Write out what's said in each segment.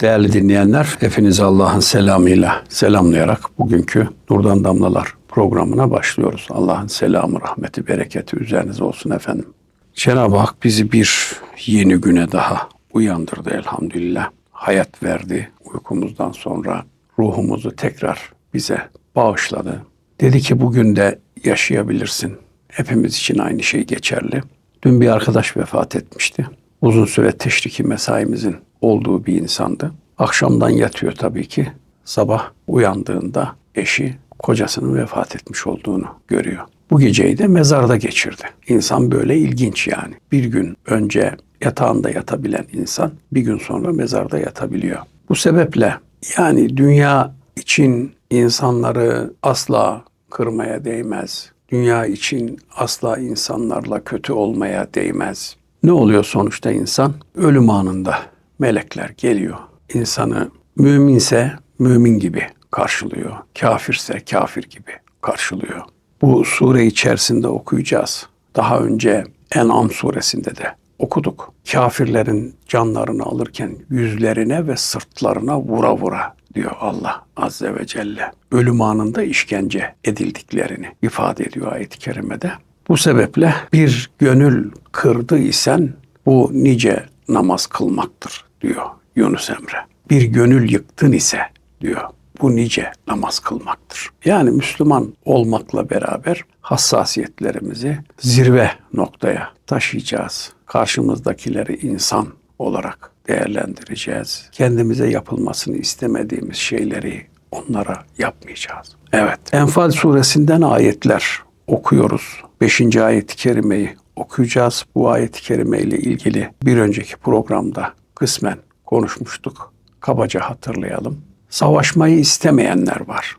Değerli dinleyenler, hepinizi Allah'ın selamıyla selamlayarak bugünkü Nurdan Damlalar programına başlıyoruz. Allah'ın selamı, rahmeti, bereketi üzerinize olsun efendim. Cenab-ı Hak bizi bir yeni güne daha uyandırdı elhamdülillah. Hayat verdi uykumuzdan sonra ruhumuzu tekrar bize bağışladı. Dedi ki bugün de yaşayabilirsin. Hepimiz için aynı şey geçerli. Dün bir arkadaş vefat etmişti. Uzun süre teşriki mesaimizin olduğu bir insandı. Akşamdan yatıyor tabii ki. Sabah uyandığında eşi kocasının vefat etmiş olduğunu görüyor. Bu geceyi de mezarda geçirdi. İnsan böyle ilginç yani. Bir gün önce yatağında yatabilen insan bir gün sonra mezarda yatabiliyor. Bu sebeple yani dünya için insanları asla kırmaya değmez. Dünya için asla insanlarla kötü olmaya değmez. Ne oluyor sonuçta insan? Ölüm anında melekler geliyor. İnsanı müminse mümin gibi karşılıyor. Kafirse kafir gibi karşılıyor. Bu sure içerisinde okuyacağız. Daha önce En'am suresinde de okuduk. Kafirlerin canlarını alırken yüzlerine ve sırtlarına vura vura diyor Allah Azze ve Celle. Ölüm anında işkence edildiklerini ifade ediyor ayet-i kerimede. Bu sebeple bir gönül kırdı isen bu nice namaz kılmaktır diyor Yunus Emre. Bir gönül yıktın ise diyor bu nice namaz kılmaktır. Yani Müslüman olmakla beraber hassasiyetlerimizi zirve noktaya taşıyacağız. Karşımızdakileri insan olarak değerlendireceğiz. Kendimize yapılmasını istemediğimiz şeyleri onlara yapmayacağız. Evet. Enfal suresinden ayetler okuyoruz. Beşinci ayet-i kerimeyi okuyacağız. Bu ayet-i kerime ile ilgili bir önceki programda kısmen konuşmuştuk. Kabaca hatırlayalım. Savaşmayı istemeyenler var.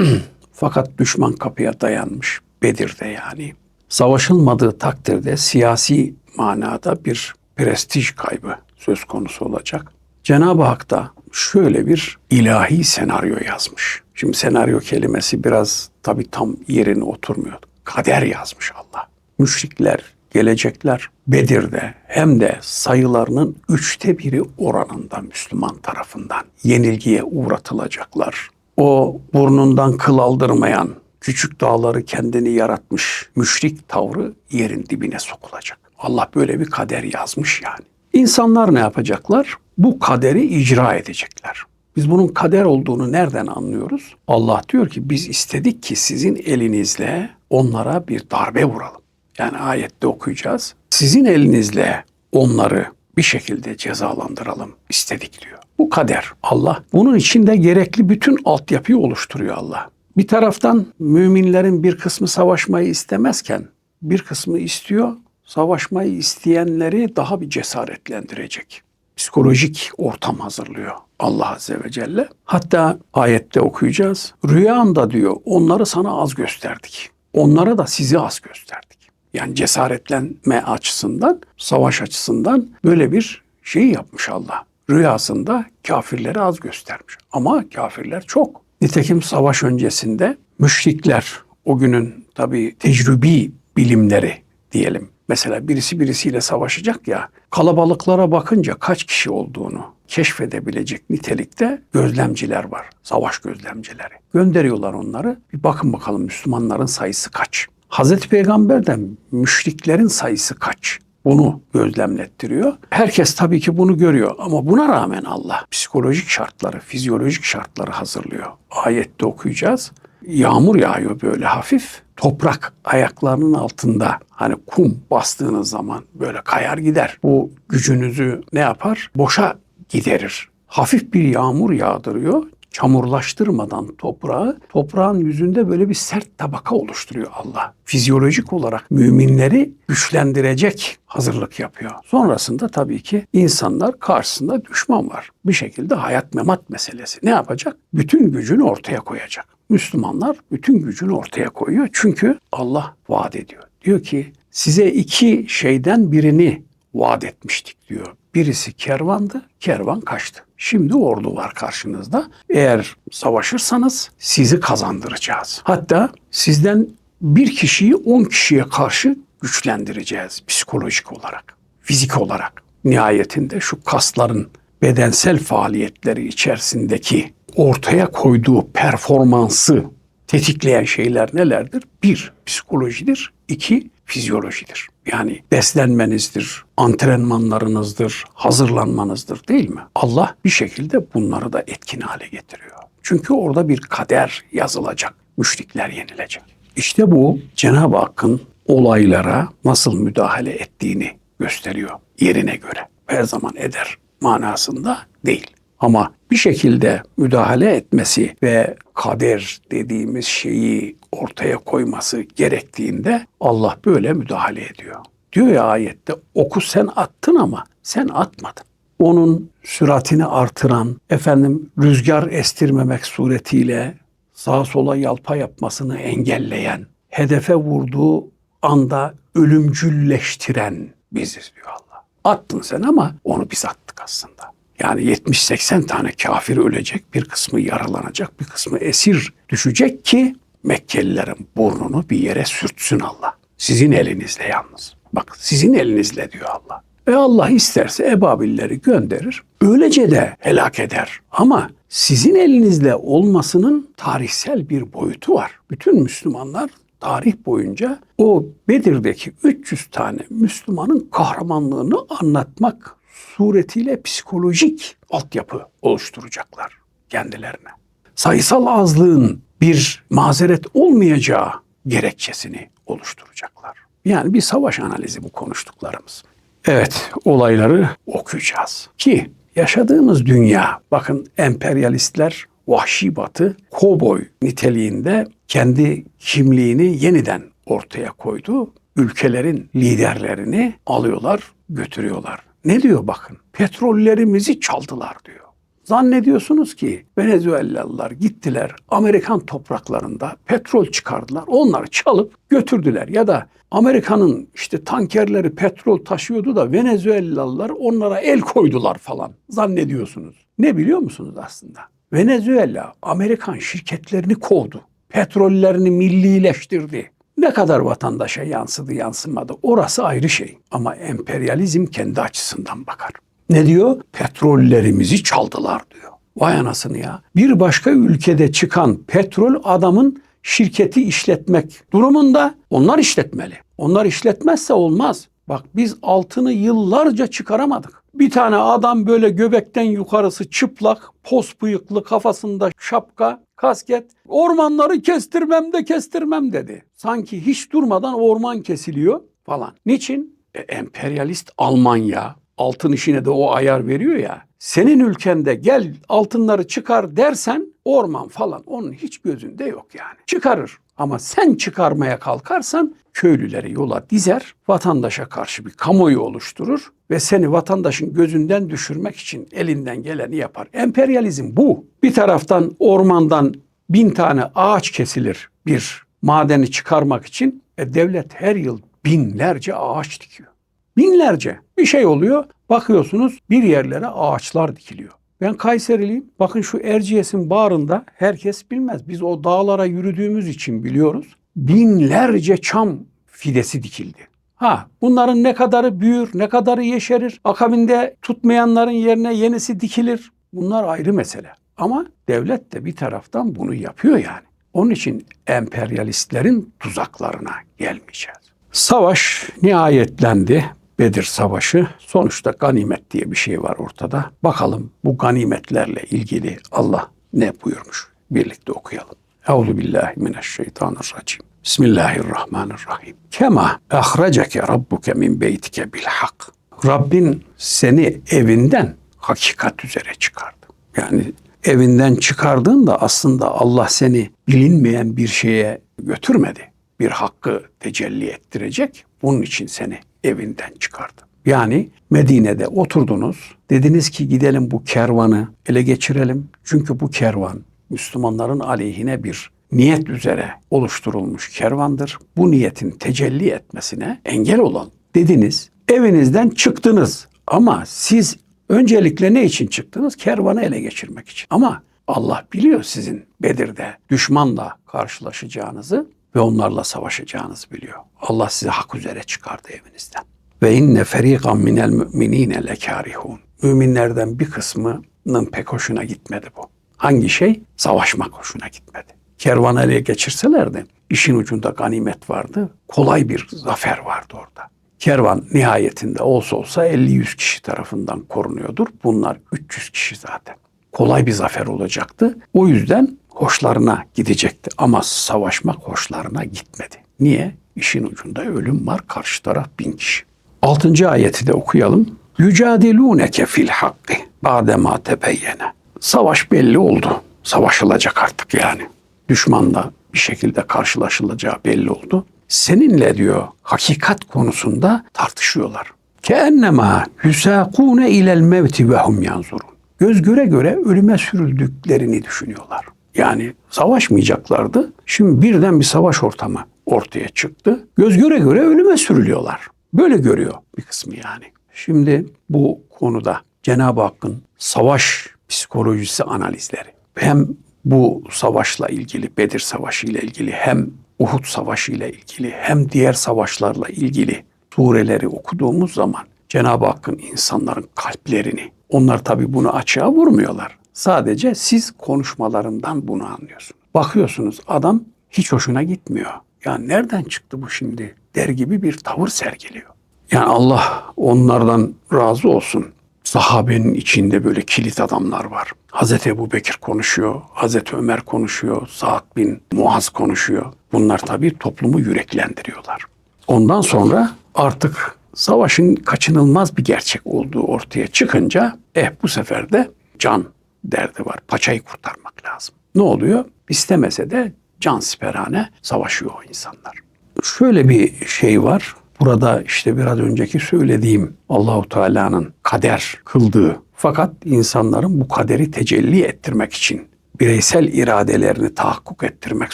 Fakat düşman kapıya dayanmış. Bedir'de yani. Savaşılmadığı takdirde siyasi manada bir prestij kaybı söz konusu olacak. Cenab-ı Hak da şöyle bir ilahi senaryo yazmış. Şimdi senaryo kelimesi biraz tabii tam yerine oturmuyor. Kader yazmış Allah. Müşrikler gelecekler Bedir'de hem de sayılarının üçte biri oranında Müslüman tarafından yenilgiye uğratılacaklar. O burnundan kıl aldırmayan küçük dağları kendini yaratmış müşrik tavrı yerin dibine sokulacak. Allah böyle bir kader yazmış yani. İnsanlar ne yapacaklar? Bu kaderi icra edecekler. Biz bunun kader olduğunu nereden anlıyoruz? Allah diyor ki biz istedik ki sizin elinizle onlara bir darbe vuralım. Yani ayette okuyacağız. Sizin elinizle onları bir şekilde cezalandıralım istedik diyor. Bu kader. Allah bunun içinde gerekli bütün altyapıyı oluşturuyor Allah. Bir taraftan müminlerin bir kısmı savaşmayı istemezken bir kısmı istiyor. Savaşmayı isteyenleri daha bir cesaretlendirecek. Psikolojik ortam hazırlıyor Allah Azze ve Celle. Hatta ayette okuyacağız. Rüyanda diyor onları sana az gösterdik. Onlara da sizi az gösterdik. Yani cesaretlenme açısından, savaş açısından böyle bir şey yapmış Allah. Rüyasında kafirleri az göstermiş. Ama kafirler çok. Nitekim savaş öncesinde müşrikler o günün tabii tecrübi bilimleri diyelim. Mesela birisi birisiyle savaşacak ya kalabalıklara bakınca kaç kişi olduğunu keşfedebilecek nitelikte gözlemciler var. Savaş gözlemcileri. Gönderiyorlar onları. Bir bakın bakalım Müslümanların sayısı kaç? Hazreti Peygamber de müşriklerin sayısı kaç? Bunu gözlemlettiriyor. Herkes tabii ki bunu görüyor ama buna rağmen Allah psikolojik şartları, fizyolojik şartları hazırlıyor. Ayette okuyacağız. Yağmur yağıyor böyle hafif. Toprak ayaklarının altında hani kum bastığınız zaman böyle kayar gider. Bu gücünüzü ne yapar? Boşa giderir. Hafif bir yağmur yağdırıyor çamurlaştırmadan toprağı, toprağın yüzünde böyle bir sert tabaka oluşturuyor Allah. Fizyolojik olarak müminleri güçlendirecek hazırlık yapıyor. Sonrasında tabii ki insanlar karşısında düşman var. Bir şekilde hayat memat meselesi. Ne yapacak? Bütün gücünü ortaya koyacak. Müslümanlar bütün gücünü ortaya koyuyor. Çünkü Allah vaat ediyor. Diyor ki size iki şeyden birini vaat etmiştik diyor. Birisi kervandı, kervan kaçtı. Şimdi ordu var karşınızda. Eğer savaşırsanız sizi kazandıracağız. Hatta sizden bir kişiyi on kişiye karşı güçlendireceğiz psikolojik olarak, fizik olarak. Nihayetinde şu kasların bedensel faaliyetleri içerisindeki ortaya koyduğu performansı tetikleyen şeyler nelerdir? Bir, psikolojidir. iki fizyolojidir. Yani beslenmenizdir, antrenmanlarınızdır, hazırlanmanızdır değil mi? Allah bir şekilde bunları da etkin hale getiriyor. Çünkü orada bir kader yazılacak. Müşrikler yenilecek. İşte bu Cenab-ı Hakk'ın olaylara nasıl müdahale ettiğini gösteriyor yerine göre. Her zaman eder manasında değil. Ama bir şekilde müdahale etmesi ve kader dediğimiz şeyi ortaya koyması gerektiğinde Allah böyle müdahale ediyor. Diyor ya ayette oku sen attın ama sen atmadın. Onun süratini artıran, efendim rüzgar estirmemek suretiyle sağa sola yalpa yapmasını engelleyen, hedefe vurduğu anda ölümcülleştiren biziz diyor Allah. Attın sen ama onu biz attık aslında. Yani 70-80 tane kafir ölecek, bir kısmı yaralanacak, bir kısmı esir düşecek ki Mekkelilerin burnunu bir yere sürtsün Allah. Sizin elinizle yalnız. Bak sizin elinizle diyor Allah. Ve Allah isterse ebabilleri gönderir. Öylece de helak eder. Ama sizin elinizle olmasının tarihsel bir boyutu var. Bütün Müslümanlar tarih boyunca o Bedir'deki 300 tane Müslümanın kahramanlığını anlatmak suretiyle psikolojik altyapı oluşturacaklar kendilerine. Sayısal azlığın bir mazeret olmayacağı gerekçesini oluşturacaklar. Yani bir savaş analizi bu konuştuklarımız. Evet, olayları okuyacağız. Ki yaşadığımız dünya, bakın emperyalistler vahşi batı, kovboy niteliğinde kendi kimliğini yeniden ortaya koydu. Ülkelerin liderlerini alıyorlar, götürüyorlar. Ne diyor bakın? Petrollerimizi çaldılar diyor. Zannediyorsunuz ki Venezuelalılar gittiler Amerikan topraklarında petrol çıkardılar. Onları çalıp götürdüler ya da Amerika'nın işte tankerleri petrol taşıyordu da Venezuelalılar onlara el koydular falan zannediyorsunuz. Ne biliyor musunuz aslında? Venezuela Amerikan şirketlerini kovdu. Petrollerini millileştirdi. Ne kadar vatandaşa yansıdı yansımadı orası ayrı şey. Ama emperyalizm kendi açısından bakar. Ne diyor? Petrollerimizi çaldılar diyor. Vay anasını ya. Bir başka ülkede çıkan petrol adamın şirketi işletmek durumunda onlar işletmeli. Onlar işletmezse olmaz. Bak biz altını yıllarca çıkaramadık. Bir tane adam böyle göbekten yukarısı çıplak, pos bıyıklı, kafasında şapka, kasket. Ormanları kestirmem de kestirmem dedi. Sanki hiç durmadan orman kesiliyor falan. Niçin? E, emperyalist Almanya, altın işine de o ayar veriyor ya. Senin ülkende gel altınları çıkar dersen orman falan onun hiç gözünde yok yani. Çıkarır ama sen çıkarmaya kalkarsan köylüleri yola dizer, vatandaşa karşı bir kamuoyu oluşturur ve seni vatandaşın gözünden düşürmek için elinden geleni yapar. Emperyalizm bu. Bir taraftan ormandan bin tane ağaç kesilir bir madeni çıkarmak için. E devlet her yıl binlerce ağaç dikiyor. Binlerce bir şey oluyor. Bakıyorsunuz bir yerlere ağaçlar dikiliyor. Ben Kayseriliyim. Bakın şu Erciyes'in bağrında herkes bilmez. Biz o dağlara yürüdüğümüz için biliyoruz. Binlerce çam fidesi dikildi. Ha bunların ne kadarı büyür, ne kadarı yeşerir, akabinde tutmayanların yerine yenisi dikilir. Bunlar ayrı mesele. Ama devlet de bir taraftan bunu yapıyor yani. Onun için emperyalistlerin tuzaklarına gelmeyeceğiz. Savaş nihayetlendi. Bedir Savaşı sonuçta ganimet diye bir şey var ortada. Bakalım bu ganimetlerle ilgili Allah ne buyurmuş? Birlikte okuyalım. Euzu billahi mineşşeytanirracim. Bismillahirrahmanirrahim. Kema ahraceke rabbuke min beytike bil hak. Rabbin seni evinden hakikat üzere çıkardı. Yani evinden çıkardığında aslında Allah seni bilinmeyen bir şeye götürmedi. Bir hakkı tecelli ettirecek. Bunun için seni evinden çıkardı. Yani Medine'de oturdunuz. Dediniz ki gidelim bu kervanı ele geçirelim. Çünkü bu kervan Müslümanların aleyhine bir niyet üzere oluşturulmuş kervandır. Bu niyetin tecelli etmesine engel olan dediniz. Evinizden çıktınız ama siz öncelikle ne için çıktınız? Kervanı ele geçirmek için. Ama Allah biliyor sizin Bedir'de düşmanla karşılaşacağınızı ve onlarla savaşacağınızı biliyor. Allah sizi hak üzere çıkardı evinizden. Ve inne feriqan minel müminine lekarihun. müminlerden bir kısmının pek hoşuna gitmedi bu. Hangi şey? Savaşmak hoşuna gitmedi. Kervanı ele geçirselerdi işin ucunda ganimet vardı. Kolay bir zafer vardı orada. Kervan nihayetinde olsa olsa 50-100 kişi tarafından korunuyordur. Bunlar 300 kişi zaten. Kolay bir zafer olacaktı. O yüzden hoşlarına gidecekti. Ama savaşmak hoşlarına gitmedi. Niye? İşin ucunda ölüm var. Karşı taraf bin kişi. Altıncı ayeti de okuyalım. Yücadilûneke fil hakkı ba'dema tebeyyene. Savaş belli oldu. Savaşılacak artık yani. Düşmanla bir şekilde karşılaşılacağı belli oldu. Seninle diyor hakikat konusunda tartışıyorlar. Keennema yusakune ilel mevti ve hum yanzurun. Göz göre göre ölüme sürüldüklerini düşünüyorlar. Yani savaşmayacaklardı. Şimdi birden bir savaş ortamı ortaya çıktı. Göz göre göre ölüme sürülüyorlar. Böyle görüyor bir kısmı yani. Şimdi bu konuda Cenab-ı Hakk'ın savaş psikolojisi analizleri hem bu savaşla ilgili Bedir Savaşı ile ilgili hem Uhud Savaşı ile ilgili hem diğer savaşlarla ilgili sureleri okuduğumuz zaman Cenab-ı Hakk'ın insanların kalplerini onlar tabi bunu açığa vurmuyorlar. Sadece siz konuşmalarından bunu anlıyorsunuz. Bakıyorsunuz adam hiç hoşuna gitmiyor. Ya nereden çıktı bu şimdi der gibi bir tavır sergiliyor. Yani Allah onlardan razı olsun. Sahabenin içinde böyle kilit adamlar var. Hazreti Ebu Bekir konuşuyor, Hazreti Ömer konuşuyor, Sa'd bin Muaz konuşuyor. Bunlar tabii toplumu yüreklendiriyorlar. Ondan sonra artık savaşın kaçınılmaz bir gerçek olduğu ortaya çıkınca eh bu sefer de can derdi var. Paçayı kurtarmak lazım. Ne oluyor? İstemese de can siperhane savaşıyor o insanlar. Şöyle bir şey var. Burada işte biraz önceki söylediğim Allahu Teala'nın kader kıldığı fakat insanların bu kaderi tecelli ettirmek için bireysel iradelerini tahakkuk ettirmek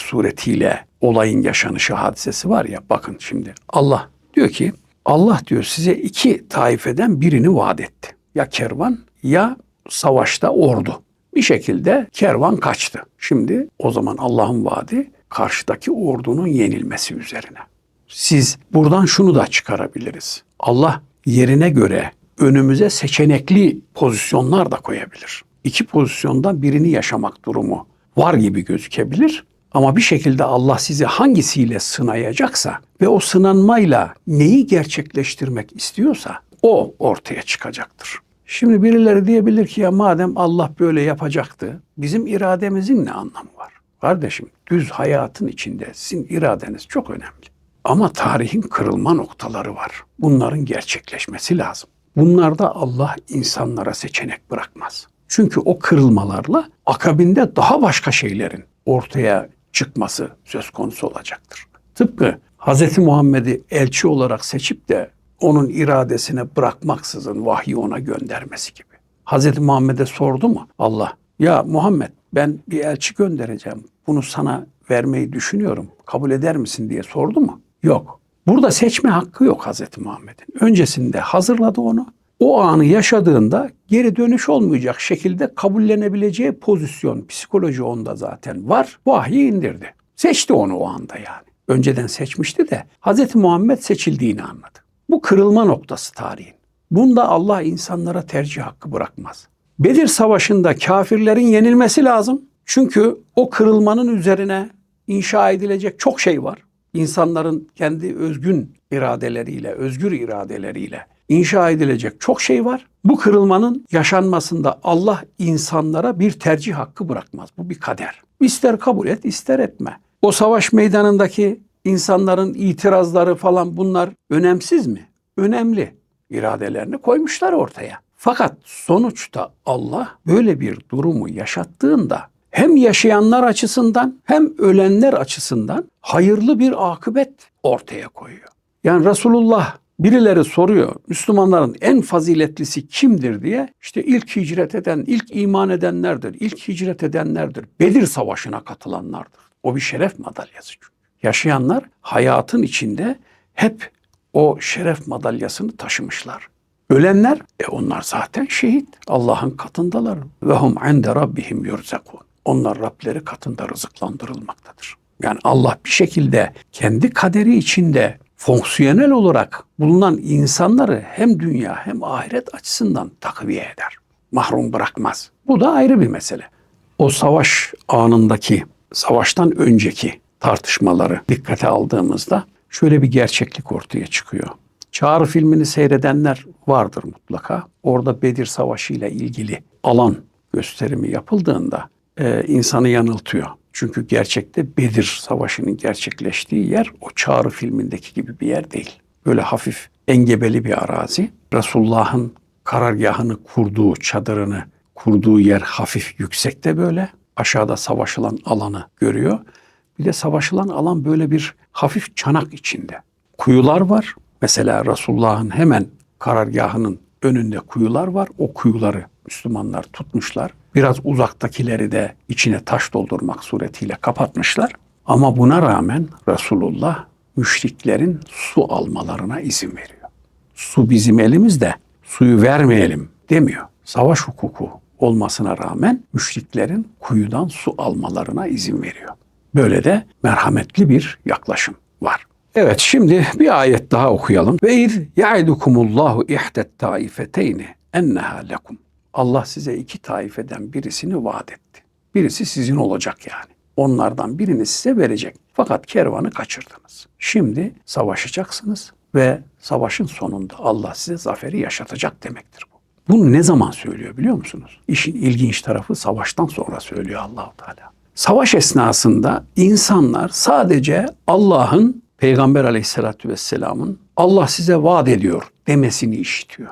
suretiyle olayın yaşanışı hadisesi var ya bakın şimdi Allah diyor ki Allah diyor size iki taifeden birini vaat etti. Ya kervan ya savaşta ordu. Bir şekilde kervan kaçtı. Şimdi o zaman Allah'ın vaadi karşıdaki ordunun yenilmesi üzerine. Siz buradan şunu da çıkarabiliriz. Allah yerine göre önümüze seçenekli pozisyonlar da koyabilir. İki pozisyondan birini yaşamak durumu var gibi gözükebilir. Ama bir şekilde Allah sizi hangisiyle sınayacaksa ve o sınanmayla neyi gerçekleştirmek istiyorsa o ortaya çıkacaktır. Şimdi birileri diyebilir ki ya madem Allah böyle yapacaktı bizim irademizin ne anlamı var? Kardeşim düz hayatın içinde sizin iradeniz çok önemli. Ama tarihin kırılma noktaları var. Bunların gerçekleşmesi lazım. Bunlarda Allah insanlara seçenek bırakmaz. Çünkü o kırılmalarla akabinde daha başka şeylerin ortaya çıkması söz konusu olacaktır. Tıpkı Hz. Muhammed'i elçi olarak seçip de onun iradesine bırakmaksızın vahyi ona göndermesi gibi. Hz. Muhammed'e sordu mu Allah? Ya Muhammed ben bir elçi göndereceğim. Bunu sana vermeyi düşünüyorum. Kabul eder misin diye sordu mu? Yok. Burada seçme hakkı yok Hazreti Muhammed'in. Öncesinde hazırladı onu. O anı yaşadığında geri dönüş olmayacak şekilde kabullenebileceği pozisyon, psikoloji onda zaten var. Vahyi indirdi. Seçti onu o anda yani. Önceden seçmişti de Hazreti Muhammed seçildiğini anladı. Bu kırılma noktası tarihin. Bunda Allah insanlara tercih hakkı bırakmaz. Bedir Savaşı'nda kafirlerin yenilmesi lazım. Çünkü o kırılmanın üzerine inşa edilecek çok şey var insanların kendi özgün iradeleriyle, özgür iradeleriyle inşa edilecek çok şey var. Bu kırılmanın yaşanmasında Allah insanlara bir tercih hakkı bırakmaz. Bu bir kader. İster kabul et, ister etme. O savaş meydanındaki insanların itirazları falan bunlar önemsiz mi? Önemli. İradelerini koymuşlar ortaya. Fakat sonuçta Allah böyle bir durumu yaşattığında hem yaşayanlar açısından hem ölenler açısından hayırlı bir akıbet ortaya koyuyor. Yani Resulullah birileri soruyor Müslümanların en faziletlisi kimdir diye işte ilk hicret eden, ilk iman edenlerdir, ilk hicret edenlerdir. Bedir Savaşı'na katılanlardır. O bir şeref madalyası çünkü. Yaşayanlar hayatın içinde hep o şeref madalyasını taşımışlar. Ölenler e onlar zaten şehit. Allah'ın katındalar. Ve hum inde rabbihim yurzakun. Onlar Rableri katında rızıklandırılmaktadır. Yani Allah bir şekilde kendi kaderi içinde fonksiyonel olarak bulunan insanları hem dünya hem ahiret açısından takviye eder. Mahrum bırakmaz. Bu da ayrı bir mesele. O savaş anındaki, savaştan önceki tartışmaları dikkate aldığımızda şöyle bir gerçeklik ortaya çıkıyor. Çağrı filmini seyredenler vardır mutlaka. Orada Bedir Savaşı ile ilgili alan gösterimi yapıldığında e, insanı yanıltıyor. Çünkü gerçekte Bedir Savaşı'nın gerçekleştiği yer o Çağrı filmindeki gibi bir yer değil. Böyle hafif engebeli bir arazi. Resulullah'ın karargahını kurduğu, çadırını kurduğu yer hafif yüksekte böyle. Aşağıda savaşılan alanı görüyor. Bir de savaşılan alan böyle bir hafif çanak içinde. Kuyular var. Mesela Resulullah'ın hemen karargahının önünde kuyular var. O kuyuları Müslümanlar tutmuşlar. Biraz uzaktakileri de içine taş doldurmak suretiyle kapatmışlar. Ama buna rağmen Resulullah müşriklerin su almalarına izin veriyor. Su bizim elimizde, suyu vermeyelim demiyor. Savaş hukuku olmasına rağmen müşriklerin kuyudan su almalarına izin veriyor. Böyle de merhametli bir yaklaşım var. Evet şimdi bir ayet daha okuyalım. Ve iz ya'idukumullahu ihdet taifeteyni enneha lekum. Allah size iki taifeden birisini vaat etti. Birisi sizin olacak yani. Onlardan birini size verecek. Fakat kervanı kaçırdınız. Şimdi savaşacaksınız ve savaşın sonunda Allah size zaferi yaşatacak demektir bu. Bunu ne zaman söylüyor biliyor musunuz? İşin ilginç tarafı savaştan sonra söylüyor Allahu Teala. Savaş esnasında insanlar sadece Allah'ın Peygamber aleyhissalatü vesselamın Allah size vaat ediyor demesini işitiyor.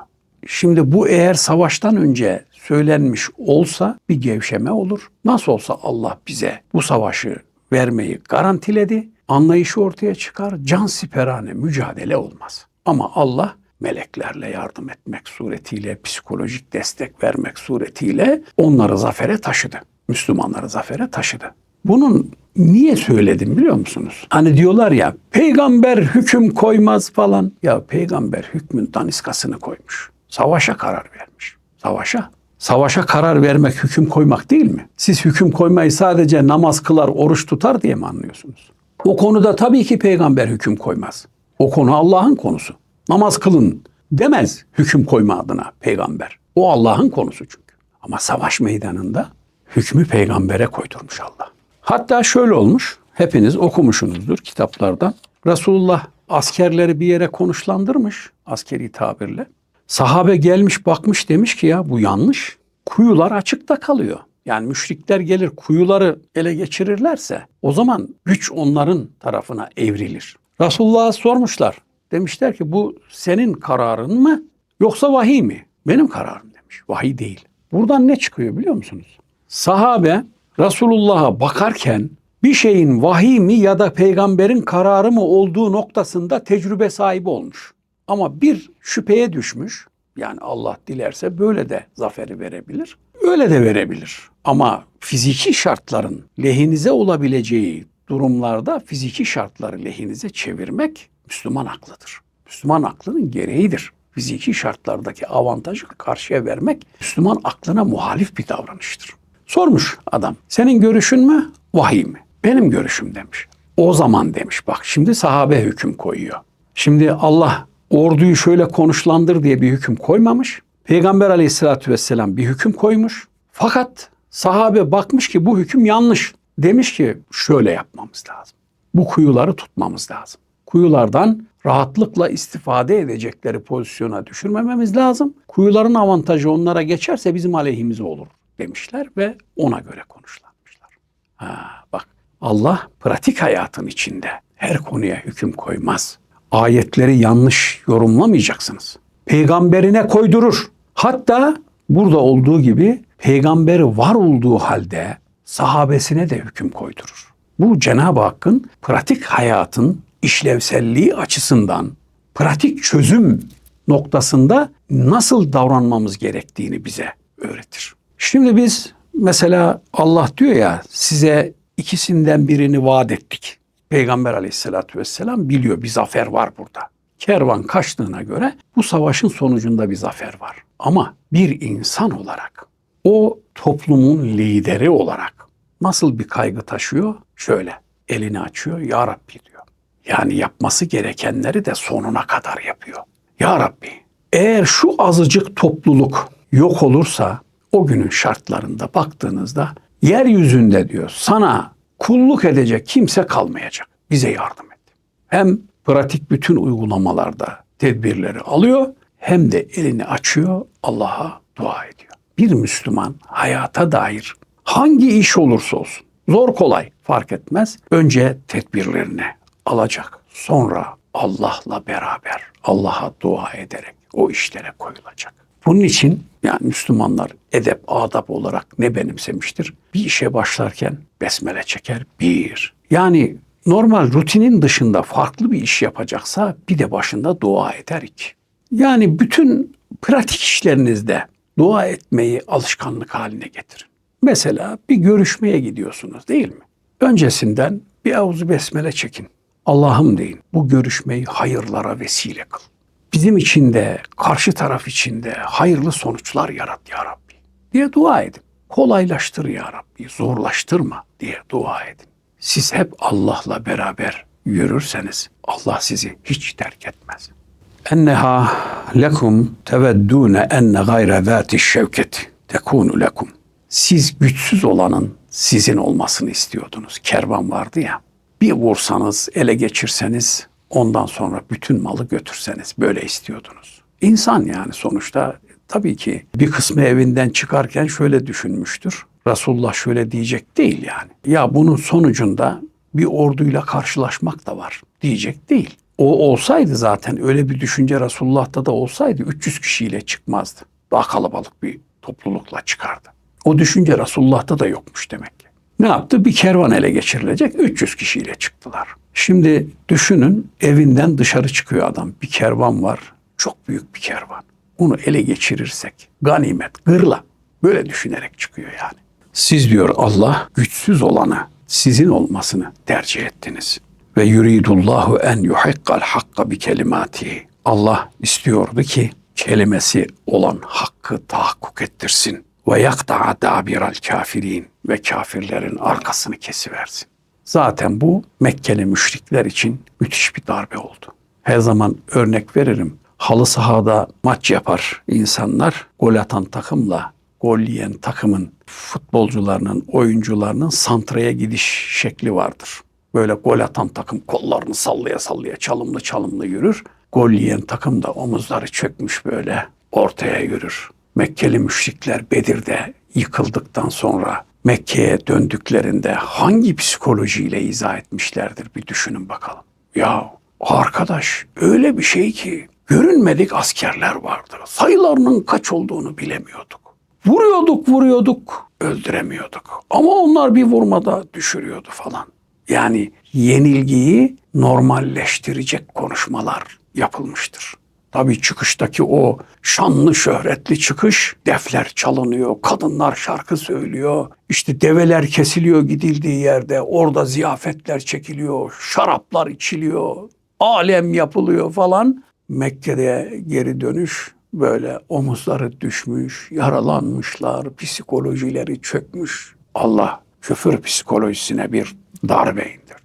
Şimdi bu eğer savaştan önce söylenmiş olsa bir gevşeme olur. Nasıl olsa Allah bize bu savaşı vermeyi garantiledi. Anlayışı ortaya çıkar. Can siperane mücadele olmaz. Ama Allah meleklerle yardım etmek suretiyle, psikolojik destek vermek suretiyle onları zafere taşıdı. Müslümanları zafere taşıdı. Bunun niye söyledim biliyor musunuz? Hani diyorlar ya peygamber hüküm koymaz falan. Ya peygamber hükmün daniskasını koymuş. Savaşa karar vermiş. Savaşa. Savaşa karar vermek hüküm koymak değil mi? Siz hüküm koymayı sadece namaz kılar, oruç tutar diye mi anlıyorsunuz? O konuda tabii ki peygamber hüküm koymaz. O konu Allah'ın konusu. Namaz kılın demez hüküm koyma adına peygamber. O Allah'ın konusu çünkü. Ama savaş meydanında hükmü peygambere koydurmuş Allah. Hatta şöyle olmuş, hepiniz okumuşsunuzdur kitaplarda. Resulullah askerleri bir yere konuşlandırmış askeri tabirle. Sahabe gelmiş bakmış demiş ki ya bu yanlış. Kuyular açıkta kalıyor. Yani müşrikler gelir kuyuları ele geçirirlerse o zaman güç onların tarafına evrilir. Resulullah'a sormuşlar. Demişler ki bu senin kararın mı yoksa vahiy mi? Benim kararım demiş. Vahiy değil. Buradan ne çıkıyor biliyor musunuz? Sahabe Resulullah'a bakarken bir şeyin vahiy mi ya da peygamberin kararı mı olduğu noktasında tecrübe sahibi olmuş. Ama bir şüpheye düşmüş. Yani Allah dilerse böyle de zaferi verebilir. Öyle de verebilir. Ama fiziki şartların lehinize olabileceği durumlarda fiziki şartları lehinize çevirmek Müslüman aklıdır. Müslüman aklının gereğidir. Fiziki şartlardaki avantajı karşıya vermek Müslüman aklına muhalif bir davranıştır. Sormuş adam. Senin görüşün mü? Vahiy mi? Benim görüşüm demiş. O zaman demiş. Bak şimdi sahabe hüküm koyuyor. Şimdi Allah orduyu şöyle konuşlandır diye bir hüküm koymamış. Peygamber aleyhissalatü vesselam bir hüküm koymuş. Fakat sahabe bakmış ki bu hüküm yanlış. Demiş ki şöyle yapmamız lazım. Bu kuyuları tutmamız lazım. Kuyulardan rahatlıkla istifade edecekleri pozisyona düşürmememiz lazım. Kuyuların avantajı onlara geçerse bizim aleyhimize olur demişler ve ona göre konuşlanmışlar. Ha, bak Allah pratik hayatın içinde her konuya hüküm koymaz. Ayetleri yanlış yorumlamayacaksınız. Peygamberine koydurur. Hatta burada olduğu gibi peygamberi var olduğu halde sahabesine de hüküm koydurur. Bu Cenab-ı Hakk'ın pratik hayatın işlevselliği açısından pratik çözüm noktasında nasıl davranmamız gerektiğini bize öğretir. Şimdi biz mesela Allah diyor ya size ikisinden birini vaat ettik. Peygamber aleyhissalatü vesselam biliyor bir zafer var burada. Kervan kaçtığına göre bu savaşın sonucunda bir zafer var. Ama bir insan olarak o toplumun lideri olarak nasıl bir kaygı taşıyor? Şöyle elini açıyor ya Rabbi diyor. Yani yapması gerekenleri de sonuna kadar yapıyor. Ya Rabbi eğer şu azıcık topluluk yok olursa o günün şartlarında baktığınızda yeryüzünde diyor sana kulluk edecek kimse kalmayacak. Bize yardım et. Hem pratik bütün uygulamalarda tedbirleri alıyor hem de elini açıyor Allah'a dua ediyor. Bir Müslüman hayata dair hangi iş olursa olsun zor kolay fark etmez. Önce tedbirlerini alacak. Sonra Allah'la beraber Allah'a dua ederek o işlere koyulacak. Bunun için yani Müslümanlar edep, adap olarak ne benimsemiştir? Bir işe başlarken besmele çeker. Bir. Yani normal rutinin dışında farklı bir iş yapacaksa bir de başında dua eder iki. Yani bütün pratik işlerinizde dua etmeyi alışkanlık haline getirin. Mesela bir görüşmeye gidiyorsunuz değil mi? Öncesinden bir avuzu besmele çekin. Allah'ım deyin bu görüşmeyi hayırlara vesile kıl. Bizim için de karşı taraf için de hayırlı sonuçlar yarat ya Rabbi diye dua edin. Kolaylaştır ya Rabbi, zorlaştırma diye dua edin. Siz hep Allah'la beraber yürürseniz Allah sizi hiç terk etmez. Enneha lekum teveddune enne gayre zati şevket tekunu lekum. Siz güçsüz olanın sizin olmasını istiyordunuz. Kervan vardı ya. Bir vursanız, ele geçirseniz ondan sonra bütün malı götürseniz böyle istiyordunuz. İnsan yani sonuçta tabii ki bir kısmı evinden çıkarken şöyle düşünmüştür. Resulullah şöyle diyecek değil yani. Ya bunun sonucunda bir orduyla karşılaşmak da var diyecek değil. O olsaydı zaten öyle bir düşünce Resulullah'ta da olsaydı 300 kişiyle çıkmazdı. Daha kalabalık bir toplulukla çıkardı. O düşünce Resulullah'ta da yokmuş demek ki. Ne yaptı? Bir kervan ele geçirilecek 300 kişiyle çıktılar. Şimdi düşünün evinden dışarı çıkıyor adam. Bir kervan var. Çok büyük bir kervan. Onu ele geçirirsek ganimet, gırla. Böyle düşünerek çıkıyor yani. Siz diyor Allah güçsüz olanı sizin olmasını tercih ettiniz. Ve yuridullahu en yuhikkal hakka bi kelimati. Allah istiyordu ki kelimesi olan hakkı tahakkuk ettirsin. Ve yakta'a dabiral kafirin ve kafirlerin arkasını kesiversin. Zaten bu Mekkeli müşrikler için müthiş bir darbe oldu. Her zaman örnek veririm. Halı sahada maç yapar insanlar. Gol atan takımla gol yiyen takımın futbolcularının, oyuncularının santraya gidiş şekli vardır. Böyle gol atan takım kollarını sallaya sallaya çalımlı çalımlı yürür. Gol yiyen takım da omuzları çökmüş böyle ortaya yürür. Mekkeli müşrikler Bedir'de yıkıldıktan sonra Mekke'ye döndüklerinde hangi psikolojiyle izah etmişlerdir bir düşünün bakalım. Ya arkadaş öyle bir şey ki görünmedik askerler vardı. Sayılarının kaç olduğunu bilemiyorduk. Vuruyorduk vuruyorduk öldüremiyorduk. Ama onlar bir vurmada düşürüyordu falan. Yani yenilgiyi normalleştirecek konuşmalar yapılmıştır. Tabii çıkıştaki o şanlı şöhretli çıkış defler çalınıyor, kadınlar şarkı söylüyor, işte develer kesiliyor gidildiği yerde, orada ziyafetler çekiliyor, şaraplar içiliyor, alem yapılıyor falan. Mekke'de geri dönüş böyle omuzları düşmüş, yaralanmışlar, psikolojileri çökmüş. Allah küfür psikolojisine bir darbe indirdi.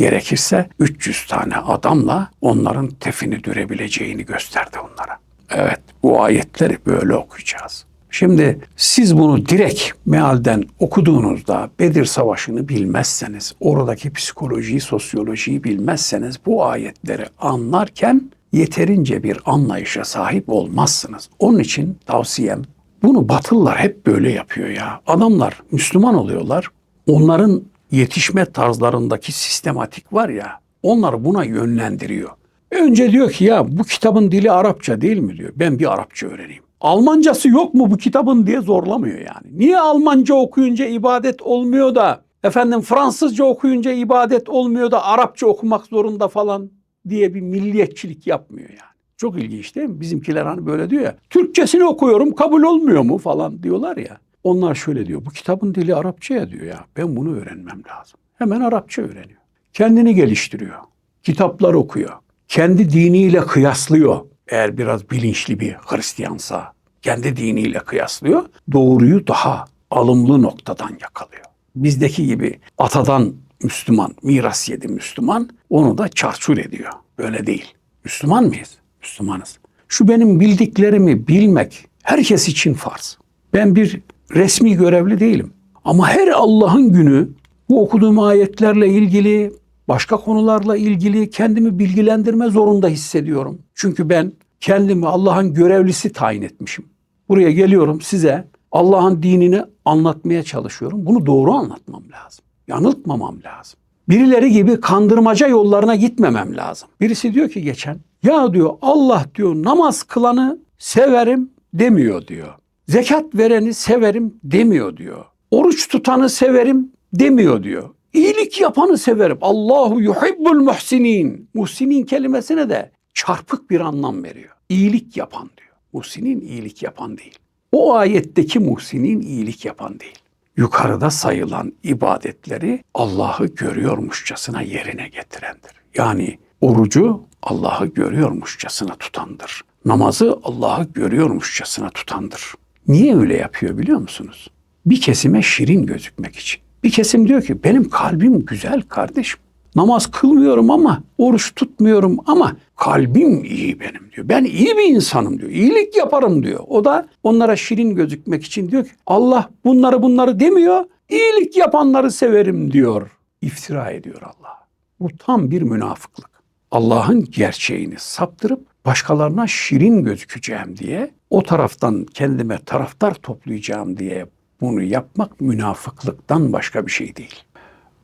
Gerekirse 300 tane adamla onların tefini dürebileceğini gösterdi onlara. Evet bu ayetleri böyle okuyacağız. Şimdi siz bunu direkt mealden okuduğunuzda Bedir Savaşı'nı bilmezseniz, oradaki psikolojiyi, sosyolojiyi bilmezseniz bu ayetleri anlarken yeterince bir anlayışa sahip olmazsınız. Onun için tavsiyem bunu Batılılar hep böyle yapıyor ya. Adamlar Müslüman oluyorlar. Onların yetişme tarzlarındaki sistematik var ya onları buna yönlendiriyor. Önce diyor ki ya bu kitabın dili Arapça değil mi diyor. Ben bir Arapça öğreneyim. Almancası yok mu bu kitabın diye zorlamıyor yani. Niye Almanca okuyunca ibadet olmuyor da efendim Fransızca okuyunca ibadet olmuyor da Arapça okumak zorunda falan diye bir milliyetçilik yapmıyor yani. Çok ilginç değil mi? Bizimkiler hani böyle diyor ya. Türkçesini okuyorum kabul olmuyor mu falan diyorlar ya. Onlar şöyle diyor. Bu kitabın dili Arapçaya diyor ya. Ben bunu öğrenmem lazım. Hemen Arapça öğreniyor. Kendini geliştiriyor. Kitaplar okuyor. Kendi diniyle kıyaslıyor. Eğer biraz bilinçli bir Hristiyansa kendi diniyle kıyaslıyor. Doğruyu daha alımlı noktadan yakalıyor. Bizdeki gibi atadan Müslüman, miras yedi Müslüman, onu da çarçur ediyor. Böyle değil. Müslüman mıyız? Müslümanız. Şu benim bildiklerimi bilmek herkes için farz. Ben bir resmi görevli değilim. Ama her Allah'ın günü bu okuduğum ayetlerle ilgili, başka konularla ilgili kendimi bilgilendirme zorunda hissediyorum. Çünkü ben kendimi Allah'ın görevlisi tayin etmişim. Buraya geliyorum size Allah'ın dinini anlatmaya çalışıyorum. Bunu doğru anlatmam lazım. Yanıltmamam lazım. Birileri gibi kandırmaca yollarına gitmemem lazım. Birisi diyor ki geçen ya diyor Allah diyor namaz kılanı severim demiyor diyor. Zekat vereni severim demiyor diyor. Oruç tutanı severim demiyor diyor. İyilik yapanı severim. Allahu yuhibbul muhsinin. Muhsinin kelimesine de çarpık bir anlam veriyor. İyilik yapan diyor. Muhsinin iyilik yapan değil. O ayetteki muhsinin iyilik yapan değil. Yukarıda sayılan ibadetleri Allah'ı görüyormuşçasına yerine getirendir. Yani orucu Allah'ı görüyormuşçasına tutandır. Namazı Allah'ı görüyormuşçasına tutandır. Niye öyle yapıyor biliyor musunuz? Bir kesime şirin gözükmek için. Bir kesim diyor ki benim kalbim güzel kardeşim. Namaz kılmıyorum ama oruç tutmuyorum ama kalbim iyi benim diyor. Ben iyi bir insanım diyor. İyilik yaparım diyor. O da onlara şirin gözükmek için diyor ki Allah bunları bunları demiyor. İyilik yapanları severim diyor. İftira ediyor Allah. Bu tam bir münafıklık. Allah'ın gerçeğini saptırıp başkalarına şirin gözükeceğim diye o taraftan kendime taraftar toplayacağım diye bunu yapmak münafıklıktan başka bir şey değil.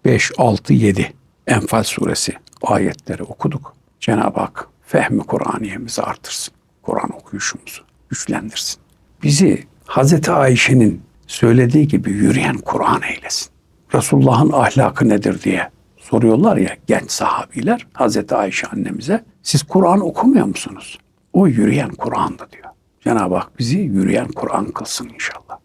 5, 6, 7 Enfal suresi ayetleri okuduk. Cenab-ı Hak fehmi Kur'aniyemizi artırsın. Kur'an okuyuşumuzu güçlendirsin. Bizi Hazreti Ayşe'nin söylediği gibi yürüyen Kur'an eylesin. Resulullah'ın ahlakı nedir diye soruyorlar ya genç sahabiler Hazreti Ayşe annemize. Siz Kur'an okumuyor musunuz? O yürüyen Kur'an'dı diyor. Cenab-ı Hak bizi yürüyen Kur'an kılsın inşallah.